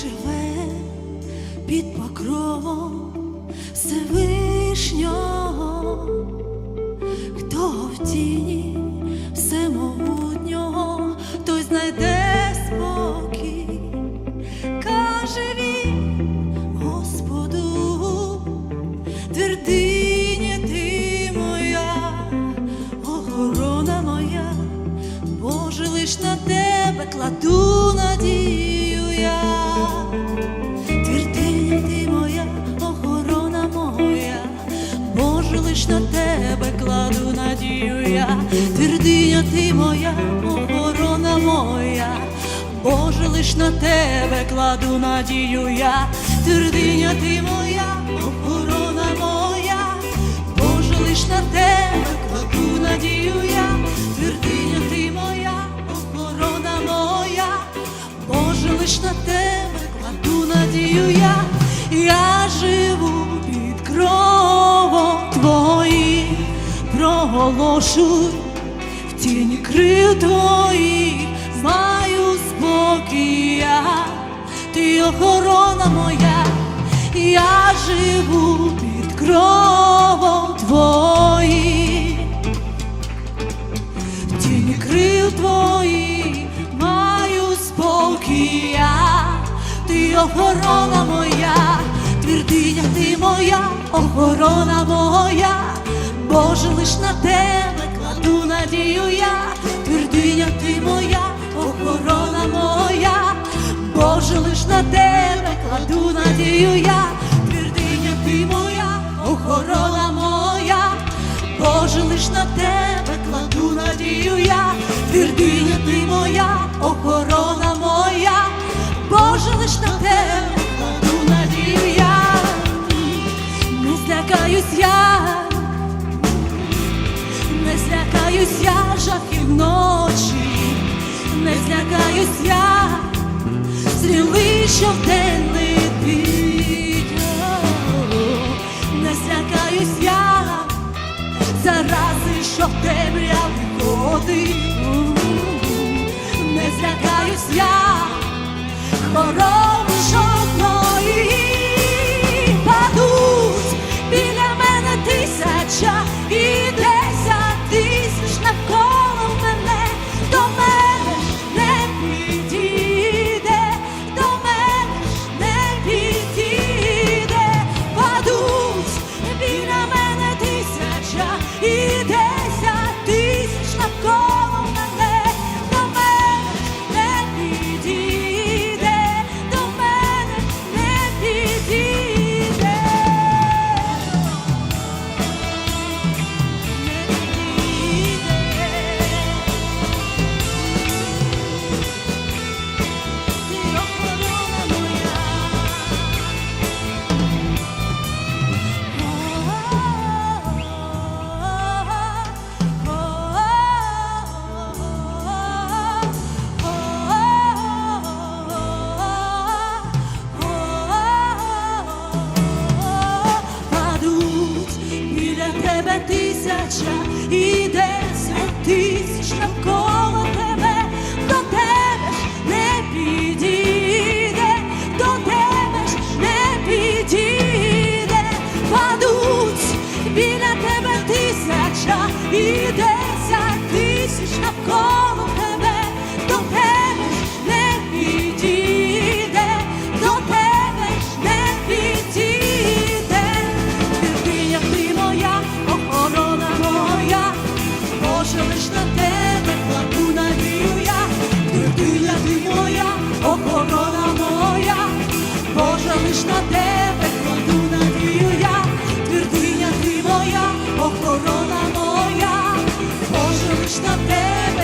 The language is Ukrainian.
живе під покровом Всевишнього, хто в тіні всемогутнього, лиш на тебе кладу надію я, твердиня ти моя, охорона моя, Боже, лиш на тебе кладу надію я, твердиня ти моя, охорона моя, Боже, лиш на тебе кладу надію я, твердиня ти моя, охорона моя, Боже, лиш на тебе кладу надію я, я проголошуй в тіні крил твоїх, маю спокій ти охорона моя, я живу під кровом твоїм. В тіні крил твоїх маю спокій я, ти охорона моя, твердиня ти моя, охорона моя, Боже, лиш на тебе кладу надію я, твердиня ти моя, охорона моя, Боже, лиш на тебе кладу надію я, твердиня ти моя, охорона моя. Боже, лиш на тебе кладу надію я, твердиня ти моя, охорона моя, Боже, лиш на тебе кладу надію я, не злякаюсь я, злякаюсь я жахів ночі, не злякаюсь я, стріли, що вдень летить, не злякаюсь я. Зарази, що в темряві ходить, не злякаюсь я, хвороби тебе тисяча і десять тисяч навколо тебе, охорона моя, Боже, лиш на тебе кладу надію я, твердиня ти моя, охорона моя, Боже, лиш на тебе